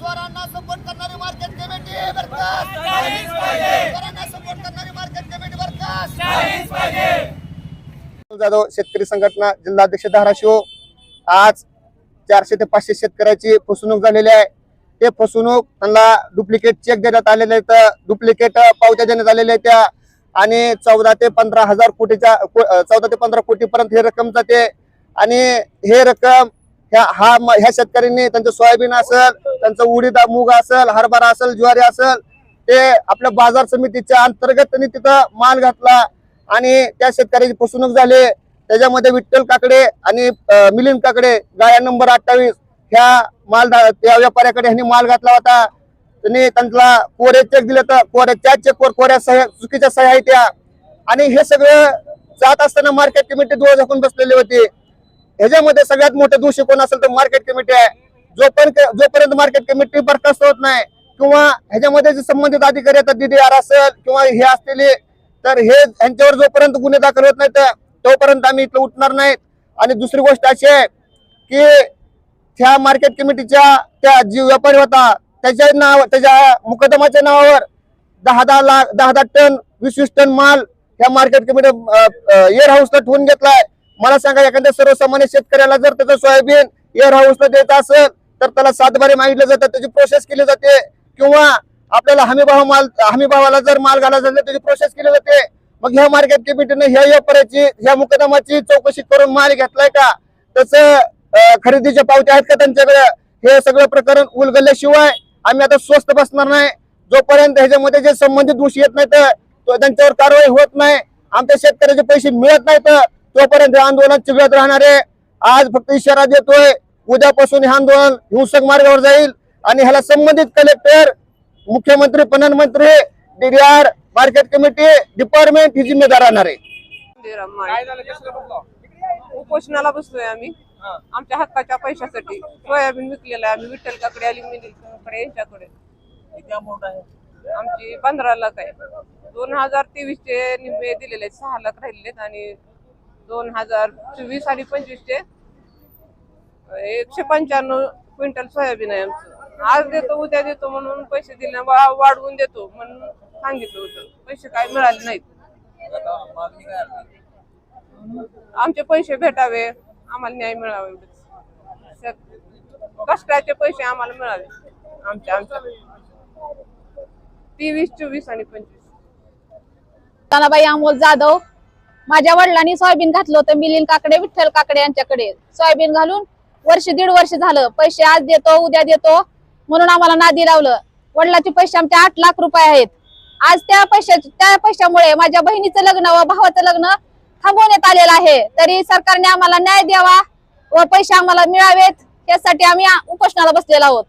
चोरांना सपोर्ट करणारी market committee चोरांना सपोर्ट करणारी मार्केट कमिटी जाधव शेतकरी संघटना जिल्हाध्यक्ष धाराशिव. आज चारशे ते पाचशे शेतकऱ्याची फसवणूक झालेली आहे. ते फसवणूक त्यांना डुप्लिकेट चेक देण्यात आलेले आहेत डुप्लिकेट पावत्या देण्यात आलेल्या आहेत त्या आणि चौदा ते पंधरा हजार कोटीच्या चौदा ते पंधरा कोटीपर्यंत हे रक्कम जाते. आणि हे रक्कम ह्या हा ह्या शेतकऱ्यांनी त्यांचं सोयाबीन असेल त्यांचं उडीद मूग असेल हरभरा असेल ज्वारी असेल ते आपल्या बाजार समितीच्या अंतर्गत त्यांनी तिथं माल घातला. आणि त्या शेतकऱ्याची फसवणूक झाली. त्याच्यामध्ये विठ्ठल काकडे आणि मिलिंद काकडे गाया नंबर अठ्ठावीस ह्या माल त्या व्यापाऱ्याकडे ह्यांनी माल घातला होता. त्यांनी त्यांना कोरे चेक दिले तर कोऱ्या त्या चेकवर कोऱ्या सह्या चुकीच्या सह्या आहेत त्या. आणि हे सगळं जात असताना मार्केट कमिटी डोळे झाकून बसलेली होती. ह्याच्यामध्ये सगळ्यात मोठे दोषी कोण असेल तर मार्केट कमिटी आहे. जोपर्यंत जोपर्यंत मार्केट कमिटी बरखास्त होत नाही किंवा ह्याच्यामध्ये जे संबंधित अधिकारी आहेत आर असेल किंवा हे असलेले तर हे यांच्यावर जोपर्यंत गुन्हे दाखल होत नाहीत तोपर्यंत आम्ही इथलं उठणार नाहीत. आणि दुसरी गोष्ट अशी आहे की त्या मार्केट कमिटीच्या त्या जी व्यापारी होता त्याच्या नाव त्याच्या मुकदमाच्या नावावर दहा दहा लाख दहा दहा टन वीस वीस टन माल ह्या मार्केट कमिटी एअर हाऊसला ठेवून घेतलाय. मला सांगा एखाद्या सर्वसामान्य शेतकऱ्याला जर त्याचं सोयाबीन एअर हाऊसला देत असेल तर त्याला सातबारे मागितलं जातं त्याची प्रोसेस केली जाते. किंवा आपल्याला हमीभाव माल हमीभावाला जर माल घालायचा असेल तर त्याची प्रोसेस केली जाते. मग ह्या मार्केट कमिटीने ह्या व्यापाऱ्याची ह्या मुकदमाची चौकशी करून माल घेतलाय का? तसं खरेदीच्या पावत्या आहेत का त्यांच्याकडे? हे सगळं प्रकरण उलगडल्याशिवाय आम्ही आता स्वस्त बसणार नाही. जोपर्यंत ह्याच्यामध्ये जे संबंधित दोषी येत नाहीत तो त्यांच्यावर कारवाई होत नाही. आमच्या शेतकऱ्याचे पैसे मिळत नाहीत तोपर्यंत हे आंदोलन चिघळत राहणार आहे. आज फक्त इशारा देतोय उद्यापासून हे आंदोलन हिंसक मार्गावर जाईल आणि ह्याला संबंधित कलेक्टर मुख्यमंत्री प्रधानमंत्री डीडीआर मार्केट कमिटी डिपार्टमेंट ही जिम्मेदार राहणार आहे. उपोषणाला बसलोय आम्ही. आमच्या हक्काच्या पैशासाठी. सोयाबीन विकलेलं आहे. आम्ही विठ्ठल काकडे आली कडे यांच्याकडे. आमची पंधरा लाख आहे. दोन हजार तेवीस चे निम्मे दिलेले आहेत. सहा लाख राहिलेत आणि दोन हजार चोवीस आणि पंचवीस चे एकशे पंच्याण्णव क्विंटल सोयाबीन आहे आमचं. आज देतो उद्या देतो म्हणून पैसे दिले वाढवून देतो म्हणून सांगितलं होतं. पैसे काय मिळाले नाहीत. आमचे पैसे भेटावे. आम्हाला न्याय मिळावा एवढंच. कष्टाचे पैसे आम्हाला मिळावे. आमच्या आमच्या. तेवीस चोवीस आणि पंचवीस. तानाबाई अमोल जाधव माझ्या वडिलांनी सोयाबीन घातलं होतं. मिलिंद काकडे विठ्ठल काकडे यांच्याकडे. सोयाबीन घालून वर्ष दीड वर्ष झालं. पैसे आज देतो उद्या देतो म्हणून आम्हाला नादी लावलं. वडिलाचे पैसे आमचे आठ लाख रुपये आहेत. आज त्या पैशा त्या पैशामुळे माझ्या बहिणीचं लग्न व भावाचं लग्न थांबवण्यात आहे. तरी सरकारने आम्हाला न्याय द्यावा व पैसे आम्हाला मिळावेत यासाठी आम्ही उपोषणाला बसलेलो आहोत.